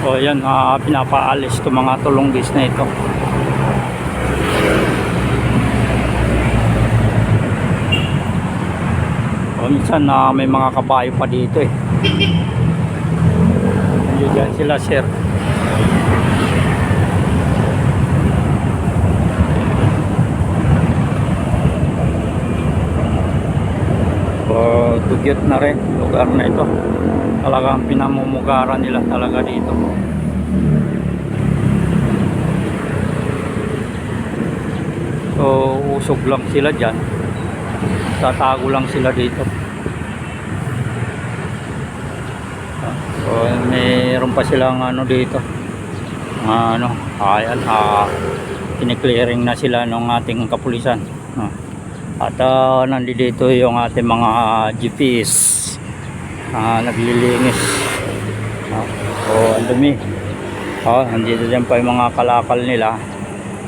O yan, ah, pinapaalis itong mga tulong gas na ito. O minsan na may mga kabayo pa dito eh. Ayun dyan sila sir. O dugyot na rin lugar na ito. Talagang pinamumugaran nila talaga dito. So usog lang sila dyan. Tatago lang sila dito. So mayroon pa silang ano dito. Ano, ayan, ah, kiniklearing na sila ng ating kapulisan. Ah. At uh, nandito yung ating mga GPS ah, naglilinis. Ah, so, ang dumi. Oh, nandito dyan pa yung mga kalakal nila.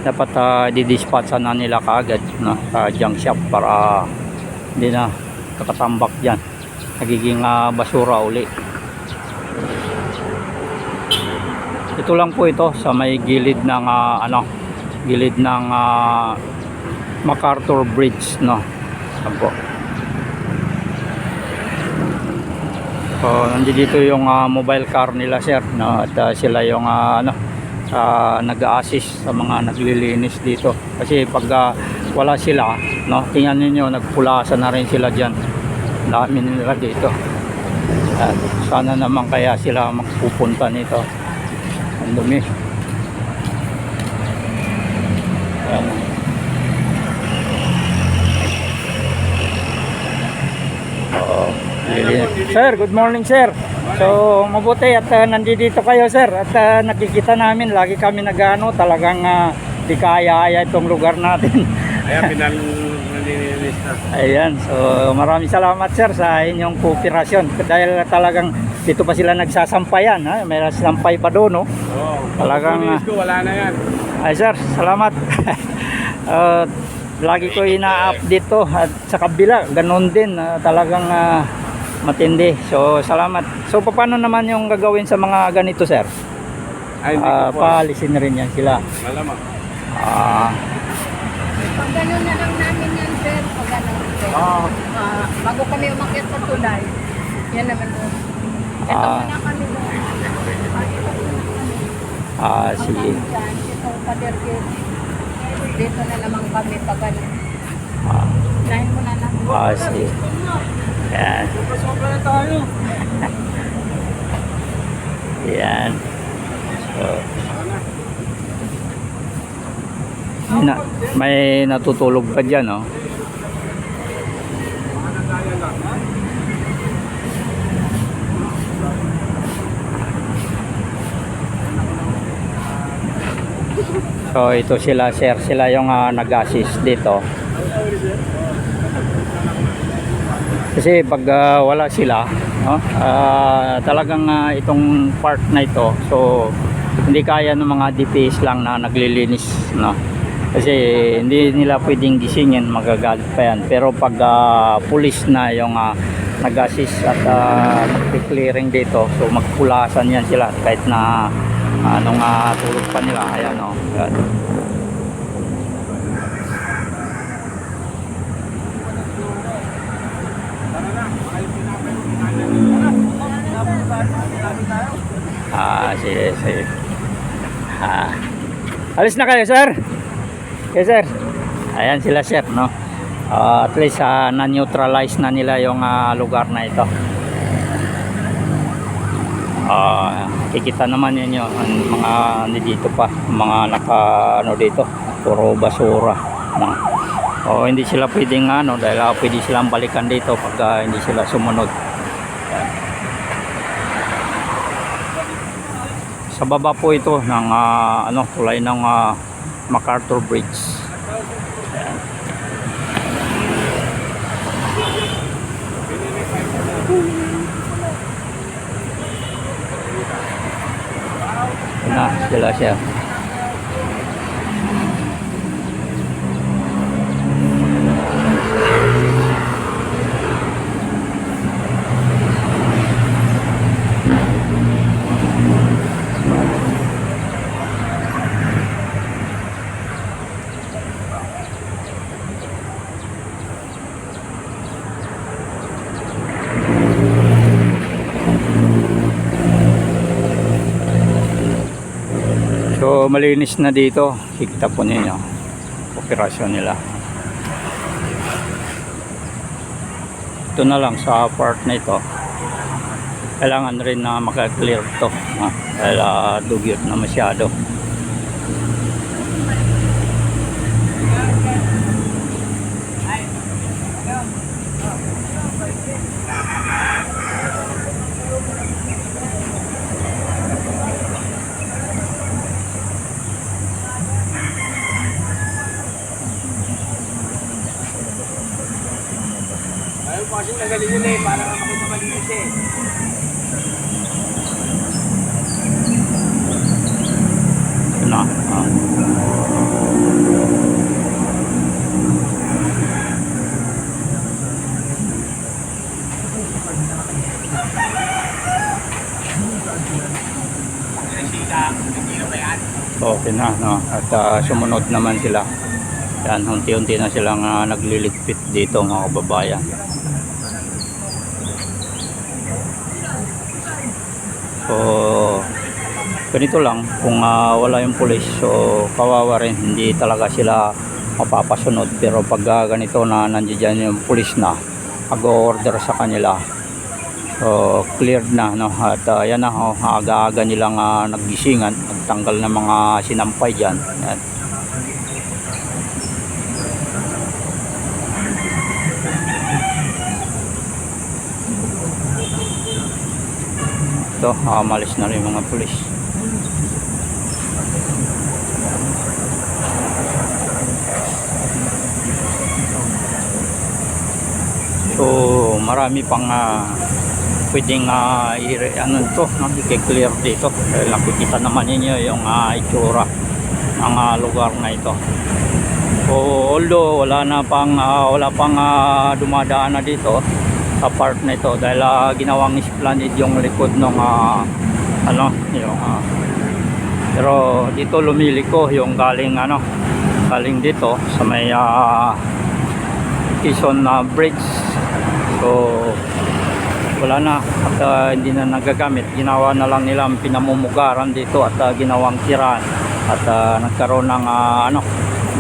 Dapat uh, didispatcha na nila kaagad na sa junk shop para hindi na kakatambak dyan. Nagiging ah, basura uli. Ito lang po ito sa may gilid ng ah, ano, gilid ng ah, MacArthur Bridge, no. Yan po. So, nandito yung ah, mobile car nila, sir, no. At ah, sila yung ah, ano, ah, nag-assist sa mga naglilinis dito. Kasi pag ah, wala sila, no, tingnan niyo nagpulasan na rin sila diyan. Dami nila dito. At sana naman kaya sila magpupunta nito. Ang dumi. Ayan. Oo. Lilinis. Sir, good morning sir. So, mabuti at uh, nandito kayo sir at uh, nakikita namin lagi kami nagano talagang uh, di kaya-aya itong lugar natin. Ayan, pinal nalilinis na. Ayan, so maraming salamat sir sa inyong kooperasyon dahil talagang dito pa sila nagsasampayan ha, may sampay pa doon no. Oo. Talagang, ko, wala na yan. Ay sir, salamat. Uh, lagi ko ina-update to at sa kabila, ganun din, ah, talagang ah, matindi. So salamat. So paano naman yung gagawin sa mga ganito sir? Ay, po. paalisin na rin yan sila. Malamang. Ah, Pag gano'n na lang namin yan, sir. Pag gano'n, sir. Oo. Ah, bago kami umakyat sa tulay, yan naman doon. Ito Ah. muna kami doon. ah, sige. Dyan, itong pader. Dito na naman kami pag gano'n. Ah, Unahin mo na lang. ah, sige. Yan. Sobra na tayo. Yan. So, may, na, may natutulog pa dyan, oh. So ito sila sir, sila yung ah, nag-assist dito. Kasi pag ah, wala sila, no? ah, talagang ah, itong part na ito, so hindi kaya ng mga DPS lang na naglilinis, no? Kasi hindi nila pwedeng gisingin, magagalit pa yan. Pero pag ah, pulis na yung ah, nag-assist at uh, clearing dito, so magpulasan yan sila kahit na anong uh, tulog pa nila. Ayan, oh. Ah, sige, sige. Ah. Alis na kayo, sir. Yes, sir. Ayan sila, sir, no? Ah, at least ah, na-neutralize na nila yung ah, lugar na ito. Ah, kikita naman yun yung mga dito pa, mga naka ano dito, puro basura. No? O hindi sila pwedeng ano dahil ah, pwede silang balikan dito pag ah, hindi sila sumunod. Sa baba po ito ng ah, ano tulay ng ah, MacArthur Bridge. Ayan na sila siya. So malinis na dito. Kikita po ninyo. Operasyon nila. Ito na lang sa part na ito. Kailangan rin na maka-clear to. Ha? Dahil uh, dugyot na masyado. Ayun po kasi nagaling yun eh, para makita malinis eh. Na. ah. Okay na, no? At ah, sumunod naman sila. Yan, unti-unti na silang ah, nagliligpit dito mga kababayan. So, ganito lang. Kung ah, wala yung pulis so kawawa rin. Hindi talaga sila mapapasunod. Pero pag ah, ganito na nandiyan yung pulis na mag-order sa kanila. So cleared na no? At ah, yan na oh, aga-aga nilang ah, naggisingan nagtanggal ng mga sinampay dyan. Yan. Ito ah, malis na rin mga pulis So marami pang uh, pwedeng uh, ano to, no, i-clear dito. Dahil nakikita naman ninyo yung uh, itsura ng ah, lugar na ito. So although wala na pang ah, wala pang ah, dumadaan na dito sa part na ito dahil ah, ginawang esplanade yung likod ng ano yung ah, pero dito lumiliko yung galing ano galing dito sa may ah, Quezon na bridge. So wala na at ah, hindi na nagagamit. Ginawa na lang nilang pinamumugaran dito at ah, ginawang tiraan at ah, nagkaroon ng ah, ano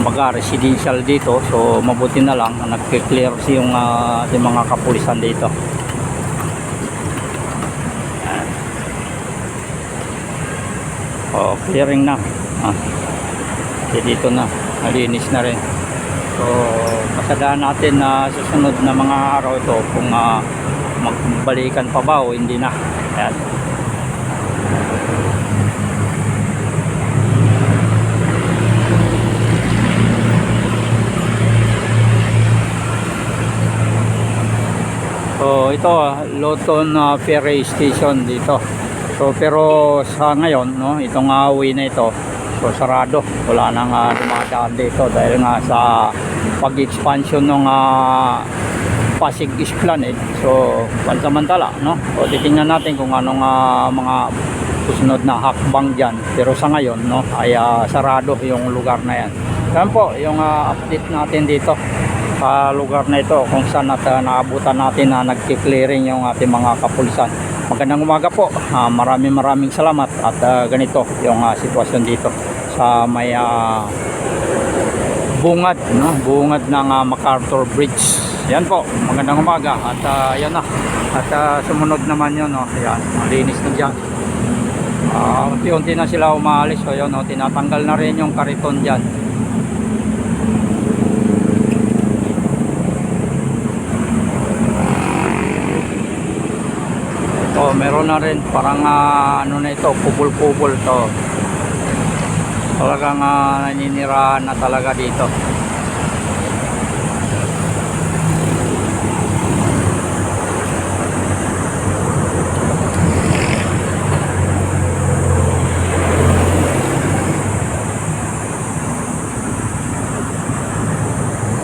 mga residential dito so mabuti na lang na nagke-clear yung ah, ating mga kapulisan dito oh clearing na ah. Dito na malinis na rin So, kasadaan natin na susunod na mga araw ito kung ah, magbalikan pa ba o hindi na. Ayan. So, ito, Loton ah, Ferry Station dito. So, pero sa ngayon, no, itong away na ito, so sarado. Wala nang uh, dumadaan dito dahil nga sa pag-expansion ng ah, Pasig Esplanade. So, pansamantala, no? O titingnan natin kung anong ah, mga susunod na hakbang dyan. Pero sa ngayon, no, ay ah, sarado yung lugar na yan. Yan po, yung ah, update natin dito sa lugar na ito kung saan at ah, naabutan natin na nagki-clearing yung ating mga kapulisan. Magandang umaga po. Ah, maraming maraming salamat at ah, ganito yung ah, sitwasyon dito sa may ah, bungad, no? Bungad ng ah, MacArthur Bridge. Yan po, magandang umaga at ah, yan na. At ah, sumunod naman yun, no? Ayan, malinis na dyan. Ah, unti-unti na sila umaalis. So yun, no? tinatanggal na rin yung kariton dyan. Meron na rin parang ah, ano na ito, kubol-kubol to. Talagang uh, naninirahan na talaga dito.